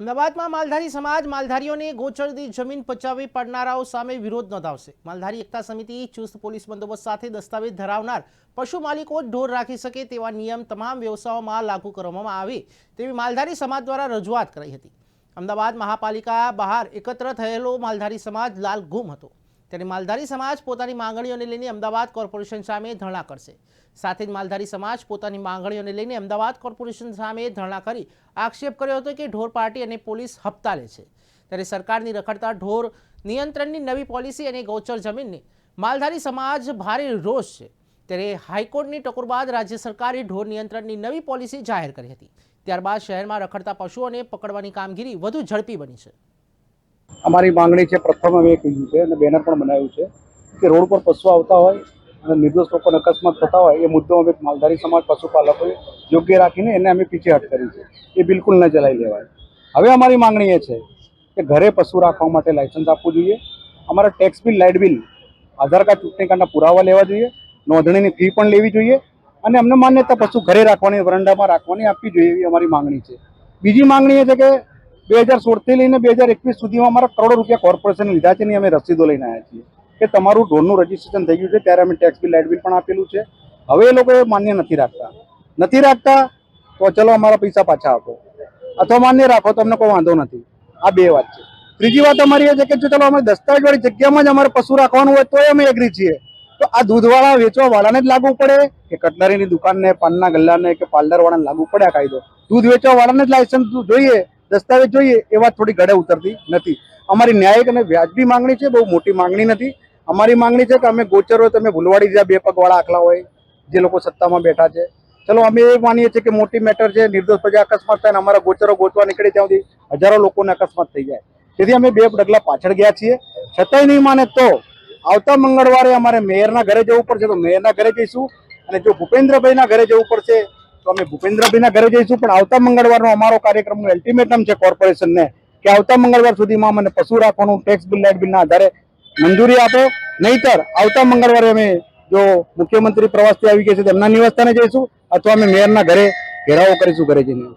અમદાવાદમાં માલધારી સમાજ માલધારીઓને ગોચરથી જમીન પચાવી પડનારાઓ સામે વિરોધ નોંધાવશે. માલધારી એકતા સમિતિ ચુસ્ત પોલીસ બંદોબસ્ત સાથે દસ્તાવેજ ધરાવનાર પશુ માલિકો ઢોર રાખી શકે તેવા નિયમ તમામ વ્યવસાયોમાં લાગુ કરવામાં આવે તેવી માલધારી સમાજ દ્વારા રજૂઆત કરાઈ હતી. અમદાવાદ મહાપાલિકા બહાર એકત્ર થયેલો માલધારી સમાજ લાલ ગુમ હતો. ત્યારે માલધારી સમાજ પોતાની માંગણીઓને લઈને અમદાવાદ કોર્પોરેશન સામે ધરણા કરશે. સાથે જ માલધારી સમાજ પોતાની માંગણીઓને લઈને અમદાવાદ કોર્પોરેશન સામે ધરણા કરી આક્ષેપ કર્યો હતો કે ઢોર પાર્ટી અને પોલીસ હપ્તા લે છે. ત્યારે સરકારની રખડતા ઢોર નિયંત્રણની નવી પોલિસી અને ગૌચર જમીનને માલધારી સમાજ ભારે રોષ છે. ત્યારે હાઈકોર્ટની ટકોર બાદ રાજ્ય સરકારે ઢોર નિયંત્રણની નવી પોલિસી જાહેર કરી હતી. ત્યારબાદ શહેરમાં રખડતા પશુઓને પકડવાની કામગીરી વધુ ઝડપી બની છે. અમારી માંગણી છે, પ્રથમ અમે કીધું છે અને બેનર પણ બનાવ્યું છે કે રોડ પર પશુ આવતા હોય અને નિર્દોષ લોકોને અકસ્માત થતા હોય, એ મુદ્દો અમે માલધારી સમાજ, પશુપાલકોએ યોગ્ય રાખીને એને અમે પીછેહટ કરી છે. એ બિલકુલ ન ચલાવી લેવાય. હવે અમારી માંગણી એ છે કે ઘરે પશુ રાખવા માટે લાયસન્સ આપવું જોઈએ. અમારા tax bill, light bill, Aadhaar card, ચૂંટણી કાર્ડના પુરાવા લેવા જોઈએ. નોંધણીની ફી પણ લેવી જોઈએ અને અમને માન્યતા પશુ ઘરે રાખવાની, વરંડામાં રાખવાની આપવી જોઈએ એવી અમારી માંગણી છે. બીજી માંગણી એ છે કે બે હજાર સોળથી લઈને બે હજાર એકવીસ સુધીમાં અમારા કરોડો રૂપિયા કોર્પોરેશન લીધા છે ને અમે રસીદો લઈને આવ્યા છીએ. કે તમારું ઢોરનું રજીસ્ટ્રેશન થઈ ગયું છે, ત્યારે અમે ટેક્સ બિલ લાઇટ બિલ પણ આપેલું છે. હવે એ લોકો માન્ય નથી રાખતા. નથી રાખતા તો ચલો અમારા પૈસા પાછા આપો. અથવા માન્ય રાખો, તો અમને કોઈ વાંધો નથી. આ બે વાત છે. ત્રીજી વાત અમારી એ છે કે જો ચલો અમે દસ્તાવેજવાળી જગ્યામાં જ અમારે પશુ રાખવાનું હોય તો અમે એગ્રી છીએ. તો આ દૂધવાળા વેચવાવાળાને જ લાગુ પડે કે કટલરીની દુકાનને, પાનના ગલ્લાને કે પાર્લરવાળાને લાગુ પડે આ કાયદો? દૂધ વેચવાવાળાને જ લાયસન્સ જોઈએ. દસ્તાવેજ જોઈએ એ વાત થોડી ગળે ઉતરતી નથી. અમારી ન્યાયિક અને વ્યાજબી માંગણી છે, બહુ મોટી માંગણી નથી. અમારી માંગણી છે કે અમે ગોચરો, તમે ભૂલવાડી જ્યાં બે પગવાળા આખલા હોય, જે લોકો સત્તામાં બેઠા છે. ચલો, અમે એ માનીએ છીએ કે મોટી મેટર છે, નિર્દોષ પ્રજા અકસ્માત થાય અને અમારા ગોચરો ગોચવા નીકળે ત્યાં સુધી હજારો લોકોને અકસ્માત થઈ જાય. તેથી અમે બે ડગલા પાછળ ગયા છીએ. છતાંય નહીં માને તો આવતા મંગળવારે અમારે મેયરના ઘરે જવું પડશે, તો મેયરના ઘરે જઈશું. અને જો ભૂપેન્દ્રભાઈના ઘરે જવું પડશે તો અમે ભૂપેન્દ્રભાઈના ઘરે જઈશું, પણ આવતા મંગળવારનો અમારો કાર્યક્રમનું અલ્ટિમેટમ છે કોર્પોરેશનને કે આવતા મંગળવાર સુધીમાં મને પશુ રાખવાનું ટેક્સ બિલ લાઇટ બિલના આધારે મંજૂરી આપો. નહીતર આવતા મંગળવારે અમે જો મુખ્યમંત્રી પ્રવાસથી આવી ગયા છે તેમના નિવાસસ્થાને જઈશું, અથવા અમે મેયરના ઘરે ઘેરાવો કરીશું, ઘરે જઈને.